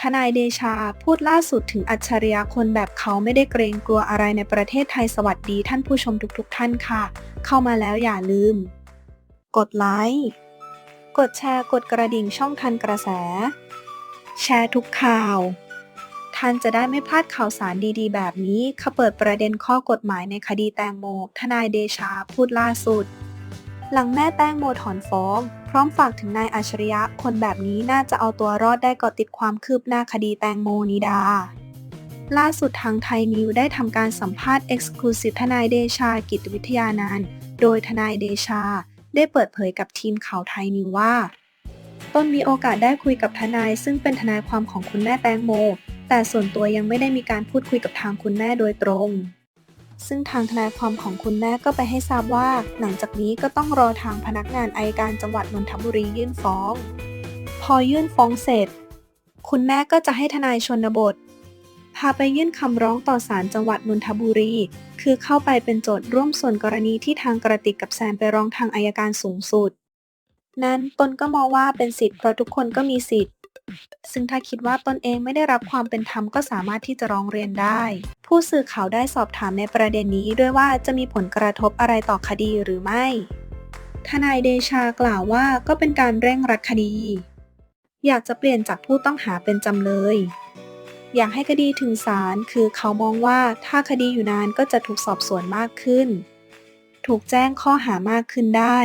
ทนายเดชาพูดล่าสุดถึงอัจฉริยะคนแบบเขาไม่ได้เกรงกลัวอะไรในประเทศไทยสวัสดีท่านผู้ชมทุกๆทท่านค่ะ เข้ามาแล้วอย่าลืม กดไลค์ กดแชร์กดกระดิ่งช่องทันกระแส แชร์ทุกข่าว ท่านจะได้ไม่พลาดข่าวสารดีๆ แบบนี้ขาเปิดประเด็นข้อกฎหมายในคดีแตงโม ทนายเดชาพูดล่าสุด หลังแม่แตงโมถอนฟ้อง พร้อมฝากถึงนายอัจฉริยะ คนแบบนี้น่าจะเอาตัวรอดได้ก่อติดความคืบหน้าคดีแตงโมนิดา ล่าสุดทางไทยนิวได้ทำการสัมภาษณ์ Exclusive ทนายเดชากิจวิทยานานท์โดยทนายเดชา ได้เปิดเผยกับทีมข่าวไทยนิวว่า ต้นมีโอกาสได้คุยกับทนายซึ่งเป็นทนายความของคุณแม่แตงโม แต่ส่วนตัวยังไม่ได้มีการพูดคุยกับทางคุณแม่โดยตรง ซึ่งทางทนายความของคุณแม่ก็ไปให้ทราบว่า หลังจากนี้ก็ต้องรอทางพนักงานอายการจังหวัดนนทบุรียื่นฟ้อง พอยื่นฟ้องเสร็จ คุณแม่ก็จะให้ทนายชนบท พาไปยื่นคำร้องต่อศาลจังหวัดนนทบุรี คือเข้าไปเป็นโจทย์ร่วมส่วนกรณีที่ทางกระติกกับแซนไปร้องทางอายการสูงสุด นั้นตนก็มองว่าเป็นสิทธิ์เพราะทุกคนก็มีสิทธิ์ ซึ่งถ้าคิดว่าตนเองไม่ได้รับความเป็นธรรมก็สามารถที่จะร้องเรียนได้ ผู้สื่อข่าวได้สอบถามในประเด็นนี้ด้วยว่าจะมีผลกระทบอะไรต่อคดีหรือไม่ ทนายเดชากล่าวว่าก็เป็นการเร่งรัดคดี อยากจะเปลี่ยนจากผู้ต้องหาเป็นจำเลย อยากให้คดีถึงศาลคือเขามองว่าถ้าคดีอยู่นานก็จะถูกสอบสวนมากขึ้น ถูกแจ้งข้อหามากขึ้นได้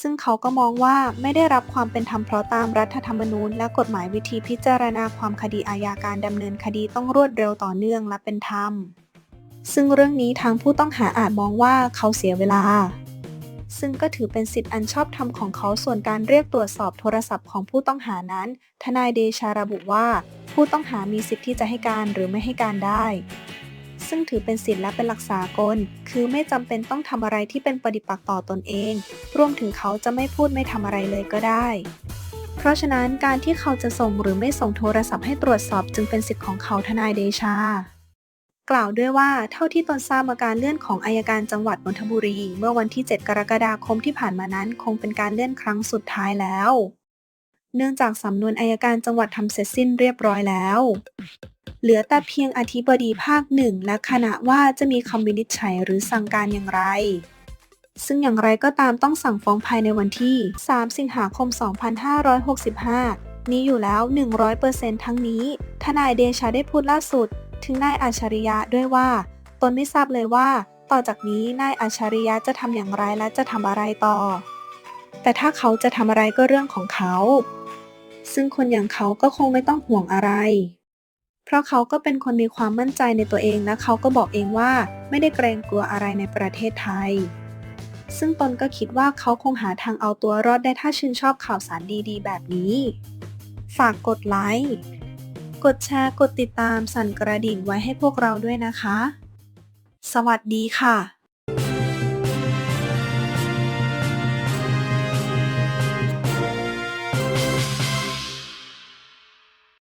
ซึ่งเขาก็มองว่าไม่ได้รับความเป็นธรรมเพราะตามรัฐธรรมนูญ และกฎหมายวิธีพิจารณาความคดีอาญาการดำเนินคดีต้องรวดเร็วต่อเนื่องและเป็นธรรม ซึ่งเรื่องนี้ทางผู้ต้องหาอาจมองว่าเขาเสียเวลา ซึ่งก็ถือเป็นสิทธิอันชอบธรรมของเขาส่วนการเรียกตรวจสอบโทรศัพท์ของผู้ต้องหานั้น ทนายเดชาระบุว่า ผู้ต้องหามีสิทธิ์ที่จะให้การหรือไม่ให้การได้ ซึ่งถือเป็นสิทธิและเป็นหลักสากล คือไม่จำเป็นต้องทำอะไรที่เป็นปฏิปักษ์ต่อตนเอง รวมถึงเขาจะไม่พูดไม่ทำอะไรเลยก็ได้ เพราะฉะนั้นการที่เขาจะส่งหรือไม่ส่งโทรศัพท์ให้ตรวจสอบจึงเป็นสิทธิ์ของเขาทนายเดชากล่าวด้วยว่าเท่าที่ตนทราบมาการเลื่อนของอายการจังหวัดนนทบุรี เมื่อวันที่ 7 กรกฎาคมที่ผ่านมานั้น คงเป็นการเลื่อนครั้งสุดท้ายแล้ว เนื่องจากสำนวนอายการจังหวัดทำเสร็จสิ้นเรียบร้อยแล้ว เหลือแต่เพียงอธิบดีภาคหนึ่งและคณะว่าจะมีคำวินิจฉัยหรือสั่งการอย่างไร ซึ่งอย่างไรก็ตามต้องสั่งฟ้องภายในวันที่ 3 สิงหาคม 2565 นี้อยู่แล้ว 100%ทั้งนี้ ทนายเดชาได้พูดล่าสุด ถึงนายอัจฉริยะด้วยว่า ตนไม่ทราบเลยว่า ต่อจากนี้นายอัจฉริยะจะทำอย่างไรและจะทำอะไรต่อ แต่ถ้าเขาจะทำอะไรก็เรื่องของเขา ซึ่งคนอย่างเขาก็คงไม่ต้องห่วงอะไร เพราะเขาก็เป็นคนมีความมั่นใจในตัวเองและเขาก็บอกเองว่าไม่ได้เกรงกลัวอะไรในประเทศไทย ซึ่งตนก็คิดว่าเขาคงหาทางเอาตัวรอดได้ถ้าชื่นชอบข่าวสารดีๆ แบบนี้ ฝากกดไลค์ กดแชร์ กดติดตามสั่นกระดิ่งไว้ให้พวกเราด้วยนะคะ สวัสดีค่ะ